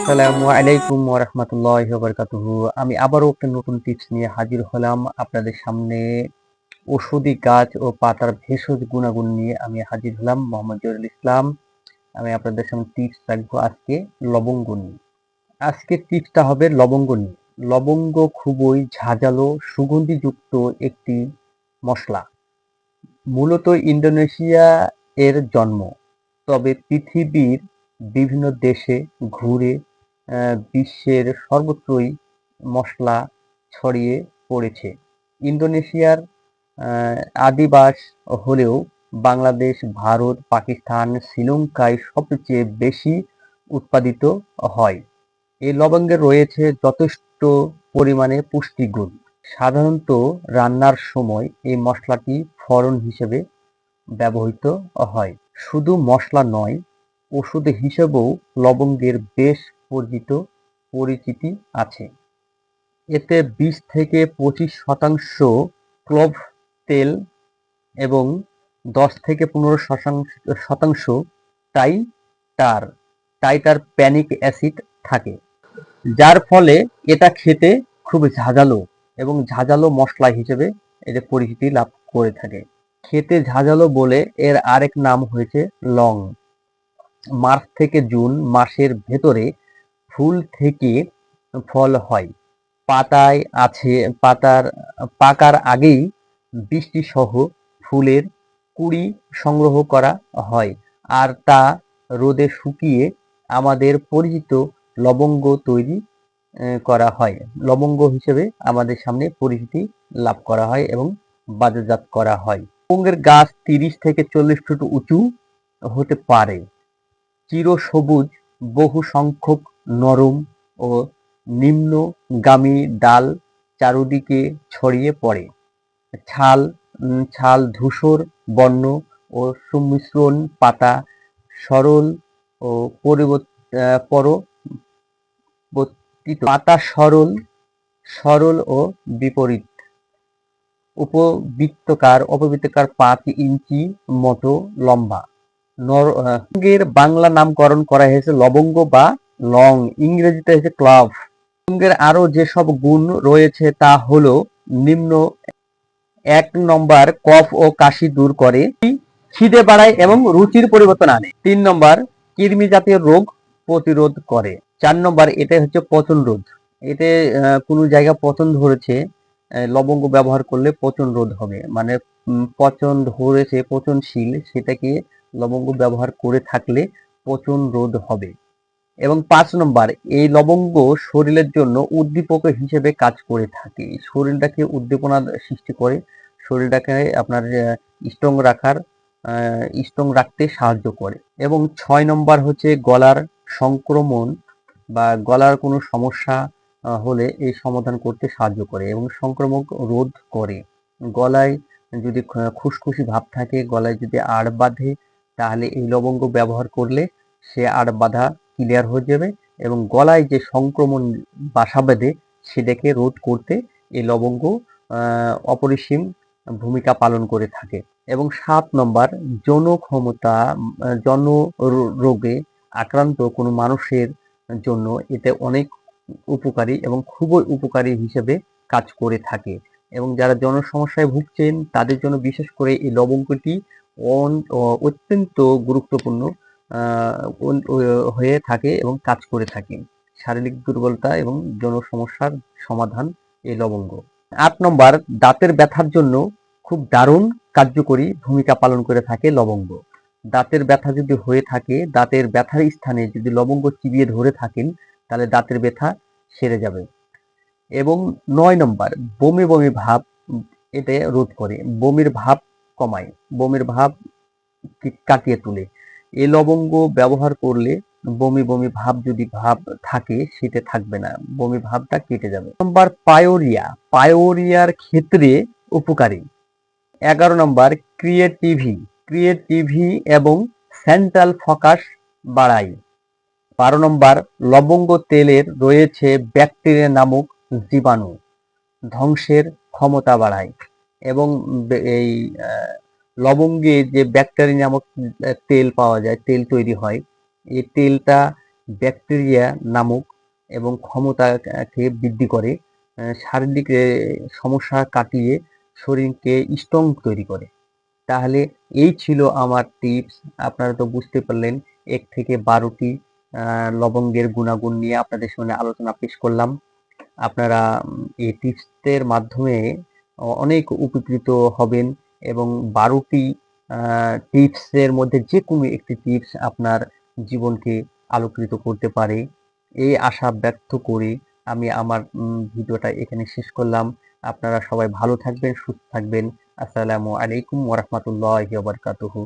আসসালামু আলাইকুম ওরহমতুল্লাহ বরকাতুহ। আমি আবারও একটা নতুন টিপস নিয়ে হাজির হলাম। আপনাদের সামনে ওষুধি গাছ ও পাতার ভেষজ গুণাগুণ নিয়ে আমি হাজির হলাম মোহাম্মদ জহুরুল ইসলাম। আমি আপনাদের সামনে টিপস রাখব আজকে লবঙ্গ নিয়ে। আজকে টিপসটা হবে লবঙ্গ নিয়ে। লবঙ্গ খুবই ঝাঁঝালো, সুগন্ধিযুক্ত একটি মশলা। মূলত ইন্দোনেশিয়া এর জন্ম। তবে পৃথিবীর বিভিন্ন দেশে ঘুরে বিশ্বের সর্বত্রই মশলা ছড়িয়ে পড়েছে। ইন্দোনেশিয়ার আদিবাস হলেও বাংলাদেশ, ভারত, পাকিস্তান, শ্রীলঙ্কায় সবচেয়ে বেশি উৎপাদিত হয়। এই লবঙ্গে রয়েছে যথেষ্ট পরিমাণে পুষ্টিগুণ। সাধারণত রান্নার সময় এই মশলাটি ফড়ন হিসেবে ব্যবহৃত হয়। শুধু মশলা নয়, ওষুধ হিসেবেও লবঙ্গের বেশ পরিচিত পরিচিতি আছে। এতে বিশ থেকে পঁচিশ শতাংশ ক্লোভ তেল এবং দশ থেকে পনেরো শতাংশ টাইটার টাইটার প্যানিক অ্যাসিড থাকে। যার ফলে এটা খেতে খুব ঝাঁঝালো এবং ঝাঁঝালো মশলা হিসেবে এটা পরিচিতি লাভ করে থাকে। খেতে ঝাঁঝালো বলে এর আরেক নাম হয়েছে লং। মার্চ থেকে জুন মাসের ভেতরে ফুল থেকে ফল হয়। পাতায় আছে, পাতার, পাকার আগেই বৃষ্টি সহ ফুলের কুড়ি সংগ্রহ করা হয় আর তা রোদে শুকিয়ে আমাদের পরিচিত লবঙ্গ তৈরি করা হয়। লবঙ্গ হিসেবে আমাদের সামনে পরিচিতি লাভ করা হয় এবং বাজারজাত করা হয়। লবঙ্গের গাছ তিরিশ থেকে চল্লিশ ফুট উঁচু হতে পারে। চিরসবুজ বহু সংখ্যক নরম ও নিম্নগামী ডাল চারদিকে ছড়িয়ে পড়ে। ছাল ছাল ধূসর বর্ণ ও সুমিশ্রণ পাতা সরল ও পরিবর্ত- পরবর্তিত। পাতা সরল সরল ও বিপরীত। উপবৃত্তকার, অপবৃত্তকার পাঁচ ইঞ্চি মতো লম্বা। নর বাংলা নামকরণ করা হয়েছে লবঙ্গ বা লং ইংরেজিতে হয়েছে ক্লাভ লবঙ্গের আরও যেসব গুণ রয়েছে তা হলো নিম্ন এক নম্বর কফ ও কাশি দূর করে, খিদে বাড়ায় এবং রুচির পরিবর্তন আনে। তিন নম্বর, কৃমি জাতীয় রোগ প্রতিরোধ করে। চার নম্বর এটা হচ্ছে পচন রোধ। এতে কোনো জায়গা পচন ধরেছে লবঙ্গ ব্যবহার করলে পচন রোধ হবে। মানে পচন ধরেছে, পচনশীল, সেটাকে লবঙ্গ ব্যবহার করে থাকলে পচন রোধ হবে। এবং পাঁচ নম্বর, এই লবঙ্গ শরীরের জন্য উদ্দীপক হিসেবে কাজ করে থাকে। শরীরটাকে উদ্দীপনা সৃষ্টি করে, শরীরটাকে আপনার স্ট্রং রাখার স্ট্রং রাখতে সাহায্য করে। এবং ছয় নম্বর হচ্ছে গলার সংক্রমণ বা গলার কোনো সমস্যা হলে এই সমাধান করতে সাহায্য করে এবং সংক্রমক রোধ করে। গলায় যদি খুশখুশি ভাব থাকে, গলায় যদি আড় বাঁধে, তাহলে এই লবঙ্গ ব্যবহার করলে সে আড় বাঁধা ক্লিয়ার হয়ে যাবে এবং গলায় যে সংক্রমণ বাসা বেঁধে সেটাকে রোধ করতে এই লবঙ্গ অপরিসীম ভূমিকা পালন করে থাকে। এবং সাত নম্বর যৌন ক্ষমতা আহ, যৌন রো- রোগে আক্রান্ত কোনো মানুষের জন্য এতে অনেক উপকারী এবং খুবই উপকারী হিসেবে কাজ করে থাকে। এবং যারা যৌন সমস্যায় ভুগছেন তাদের জন্য বিশেষ করে এই লবঙ্গটি অত্যন্ত গুরুত্বপূর্ণ। হয়ে থাকে এবং কাজ করে থাকে। শারীরিক দুর্বলতা এবং যৌন সমস্যার সমাধান এই লবঙ্গ। আট নম্বর, দাঁতের ব্যথার জন্য খুব দারুণ কার্যকরী ভূমিকা পালন করে থাকে লবঙ্গ। দাঁতের ব্যথা যদি হয়ে থাকে, দাঁতের ব্যথার স্থানে যদি লবঙ্গ চিবিয়ে ধরে থাকেন, তাহলে দাঁতের ব্যথা সেরে যাবে। এবং নয় নম্বর, বমি বমি ভাব এতে রোধ করে। বমির ভাব কমায়। বমির ভাব কাটিয়ে তোলে। এই লবঙ্গ ব্যবহার করলে বমি বমি ভাব যদি ভাব থাকে, সেটা থাকবে না। বমি ভাবটা কেটে যাবে। নম্বর পায়োরিয়া। পায়োরিয়ার ক্ষেত্রে উপকারী। এগারো নম্বর, ক্রিয়েটিভি। ক্রিয়েটিভি এবং সেন্ট্রাল ফোকাস বাড়ায় বারো নম্বর, লবঙ্গ তেলের রয়েছে ব্যাকটেরিয়া নামক জীবাণু। ধ্বংসের ক্ষমতা বাড়ায় এবং এই লবঙ্গে যে ব্যাকটেরিয়া নামক তেল পাওয়া যায়, তেল তৈরি হয়, এই তেলটা ব্যাকটেরিয়া নামক এবং ক্ষমতাকে বৃদ্ধি করে শারীরিক সমস্যা কাটিয়ে শরীরকে স্ট্রং তৈরি করে। তাহলে এই ছিল আমার টিপস আপনারা তো বুঝতে পারলেন, এক থেকে বারোটি লবঙ্গের গুণাগুণ নিয়ে আপনাদের সামনে আলোচনা পেশ করলাম। আপনারা এই টিপসের মাধ্যমে অনেক উপকৃত হবেন। এবং বারোটি টিপসের মধ্যে যে কোনো একটি টিপস আপনার জীবনকে আলোকৃত করতে পারে। এই আশা ব্যক্ত করে আমি আমার ভিডিওটা এখানে শেষ করলাম। আপনারা সবাই ভালো থাকবেন, সুস্থ থাকবেন। আসসালামু আলাইকুম ওরহমতুল্লাহ বারকাতুহু।